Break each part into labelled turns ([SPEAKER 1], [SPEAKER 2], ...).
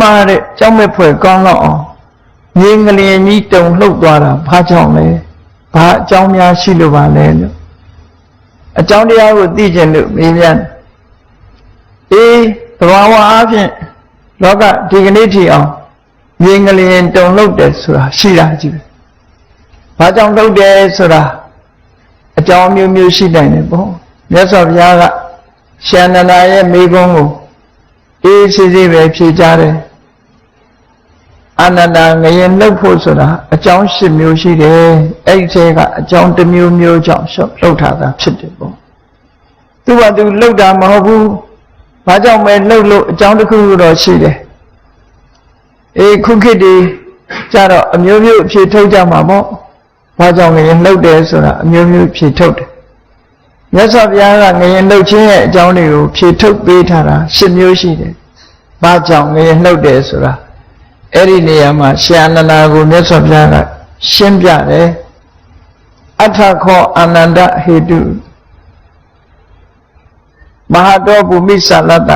[SPEAKER 1] မာတဲ့ကြောက်မဲ့ဖွယ်ကောင်းတော့အောင်ငင်းငလျင်ကြီးတုံလှုပ်သွားတာဘာကြောင့်လဲဘာအကြောင်းများရှိလို့ပါလဲလို့အကြောင်းတရားကိုသိကျင်လို့မေးမြန်းအေးသဘာဝအားဖြင့်လောကဒီကနေ့ထိအောင်ငင်းငလျင်တုံလှုပ်တယ်ဆိုတာရှိတာကြည့်ပဲဘာကြောင့်လှုပ်တယ်ဆိုတာအကြောင်းမျိုးမျိုးရှိနိုင်တယ်ပေါ့မြတ်စွာဘုရားကရှင်နန္ဒာရဲ့မိဂုံးကိုအေးစစ်စစ်ပဲဖြေကြတယ် အနန္တငရင်လှုပ်ဖို့ဆိုတာအကြောင်း၈မျိုးရှိတယ်အဲ့ဒီထဲကအကြောင်းတစ်မျိုးမျိုးကြောင့်ရှုပ်လှုပ်ထားတာဖြစ်တယ်ပေါ့သူကသူလှုပ်တာမဟုတ်ဘူးဘာကြောင့်ပဲလှုပ်လို့အကြောင်းတစ်ခုခုတော့ရှိတယ်အေးခုခေတ်ဒီကြတော့အမျိုးမျိုးအဖြေထုတ်ကြမှာပေါ့ဘာကြောင့်ငရင်လှုပ်တယ်ဆိုတာအမျိုးမျိုးဖြေထုတ်တယ်မြတ်စွာဘုရားကငရင်လှုပ်ခြင်းရဲ့အကြောင်းတွေကိုဖြေထုတ်ပေးထားတာ၈မျိုးရှိတယ်ဘာကြောင့်ငရင်လှုပ်တယ်ဆိုတာ အဲ့ဒီနေရာမှာရှင်အနန္ဒာကိုမြတ်စွာဘုရားကရှင်းပြတယ်အထခောအာနန္ဒဟေတုမဟာတောဘူမိသလတ္တ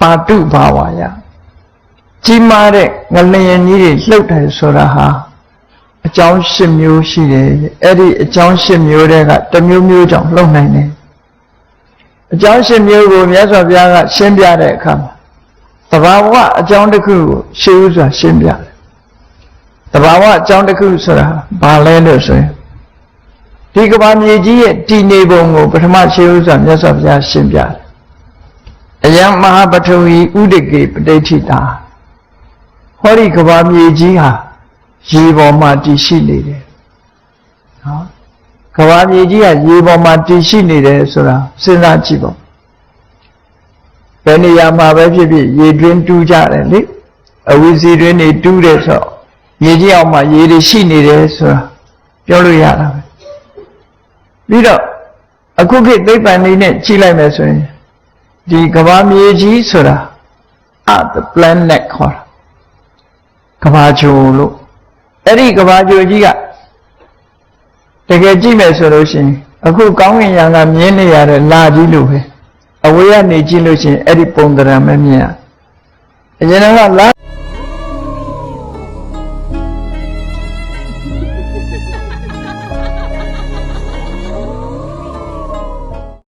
[SPEAKER 1] ပါတုဘာဝါယကြီးမားတဲ့ငလျင်ကြီးတွေလှုပ်တယ်ဆိုတာဟာအကြောင်း၈မျိုးရှိတယ်အဲ့ဒီအကြောင်း၈မျိုးတည်းကတစ်မျိုးမျိုးကြောင့်လှုပ်နိုင်တယ်အကြောင်း၈မျိုးကိုမြတ်စွာဘုရားကရှင်းပြတဲ့အခါမှာ တဘာဝအကြောင်းတစ်ခုကိုရှင်းဥစွာရှင်းပြတယ်တဘာဝအကြောင်းတစ်ခုဆိုတာဘာလဲလို့ဆိုရင်ဒီကဘာမြေကြီးရဲ့တည်နေပုံကိုပထမရှင်းဥစွာမြတ်စွာဘုရားရှင်းပြတယ်အယံမဟာပထဝီဥဒိကေပဋိဋ္ဌိတာဟောဒီကဘာမြေကြီးဟာရေပေါ်မှာတည်ရှိနေတယ်နော်ကဘာမြေကြီးကရေပေါ်မှာတည်ရှိနေတယ်ဆိုတာစဉ်းစားကြည့်ပါ ဘယ်နေရာမှာပဲဖြစ်ဖြစ်ရေတွင်းတူးကြတယ်လေအဝီစီတွင်းနေတူးတယ်ဆိုတော့ရေကြီးအောင်မှာရေတွေရှိနေတယ်ဆိုတာပြောလို့ရတာပဲပြီးတော့အခုခေတ်သိပ္ပံလေးနဲ့ကြည့်လိုက်မယ်ဆိုရင်ဒီကဘာမြေကြီးဆိုတာ at the planet ခေါ်တာကဘာဂျိုလို့အဲ့ဒီကဘာဂျိုကြီးကတကယ်ကြည့်မယ်ဆိုလို့ရှိရင်အခုကောင်းကင်ယံကမြင်နေရတဲ့လာကြီးလို့ပဲ အဝေးကနေကြည့်လို့ရှိရင်အဲ့ဒီပုံသဏ္ဍာန်ပဲမြင်ရအရင်ကလာ